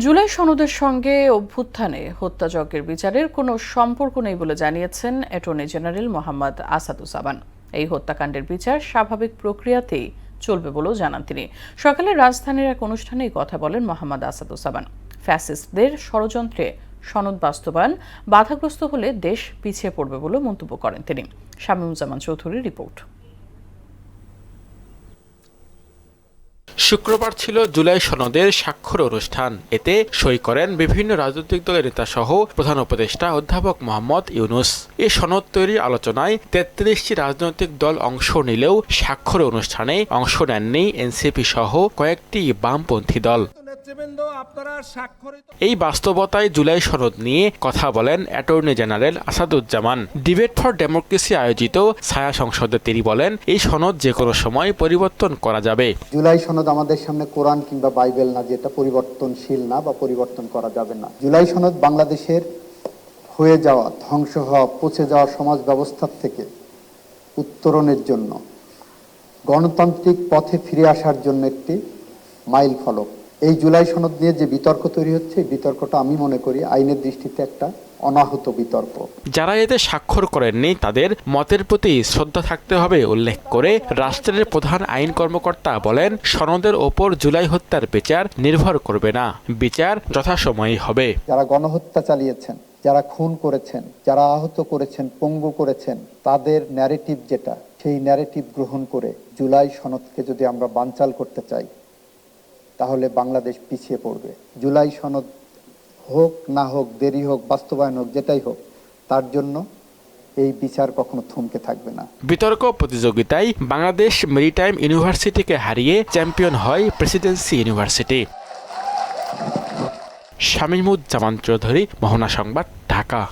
জুলাই সনদের সঙ্গে অভ্যুত্থানে হত্যাযজ্ঞের বিচারের কোনো সম্পর্ক নেই বলে জানিয়েছেন অ্যাটর্নি জেনারেল মোহাম্মদ আসাদুজ্জামান। এই হত্যাকাণ্ডের বিচার স্বাভাবিক প্রক্রিয়াতেই চলবে বলেও জানান তিনি। সকালে রাজধানীর এক অনুষ্ঠানে কথা বলেন মোহাম্মদ আসাদুজ্জামান। ফ্যাসিস্টদের ষড়যন্ত্রে সনদ বাস্তবায়ন বাধাগ্রস্ত হলে দেশ পিছিয়ে পড়বে বলে মন্তব্য করেন তিনি। শামীমুজ্জামান চৌধুরীর রিপোর্ট। শুক্রবার ছিল জুলাই সনদের স্বাক্ষর অনুষ্ঠান। এতে সই করেন বিভিন্ন রাজনৈতিক দলের নেতা সহ প্রধান উপদেষ্টা অধ্যাপক মোহাম্মদ ইউনুস। এ সনদ তৈরির আলোচনায় তেত্রিশটি রাজনৈতিক দল অংশ নিলেও স্বাক্ষর অনুষ্ঠানে অংশ নেননি এনসিপি সহ কয়েকটি বামপন্থী দল। এই বাস্তবতায় জুলাই সনদ নিয়ে কথা বলেন attorney general Asaduzzaman. Debate for democracy আয়োজিত ছায়া সংসদে তিনি বলেন এই সনদ যে কোনো সময় পরিবর্তন করা যাবে। জুলাই সনদ আমাদের সামনে কোরআন কিংবা বাইবেল না যেটা পরিবর্তনশীল না বা পরিবর্তন করা যাবে না। জুলাই সনদ বাংলাদেশের হয়ে যাওয়া ধ্বংস হওয়া পচে যাওয়া সমাজ ব্যবস্থার থেকে উত্তরণের জন্য গণতান্ত্রিক পথে ফিরে আসার জন্য একটি মাইল ফলক এই জুলাই সনদ নিয়ে যে বিতর্ক তৈরি হচ্ছে বিতর্কটা আমি মনে করি আইনের দৃষ্টিতে একটা অনাহত বিতর্ক। যারা এতে স্বাক্ষর করেননি তাদের মতের প্রতি শ্রদ্ধা থাকতে হবে উল্লেখ করে রাষ্ট্রের প্রধান আইন কর্মকর্তা বলেন সনদের ওপর জুলাই হত্যার বিচার নির্ভর করবে না বিচার যথাসময়ে হবে। যারা গণহত্যা চালিয়েছেন যারা খুন করেছেন যারা আহত করেছেন পঙ্গু করেছেন তাদের ন্যারেটিভ যেটা সেই ন্যারেটিভ গ্রহণ করে জুলাই সনদকে যদি আমরা বানচাল করতে চাই তাহলে বাংলাদেশ পিছিয়ে পড়বে। জুলাই সনদ হোক, না হোক, দেরি হোক, বাস্তবায়ন হোক, যেটাই হোক, তার জন্য এই বিচার কখনো থমকে থাকবে না। বিতর্ক প্রতিযোগিতায় বাংলাদেশ মেরিটাইম ইউনিভার্সিটিকে হারিয়ে চ্যাম্পিয়ন হয় প্রেসিডেন্সি ইউনিভার্সিটি। শামীমুজ্জামান চৌধুরী, মোহনা সংবাদ, ঢাকা।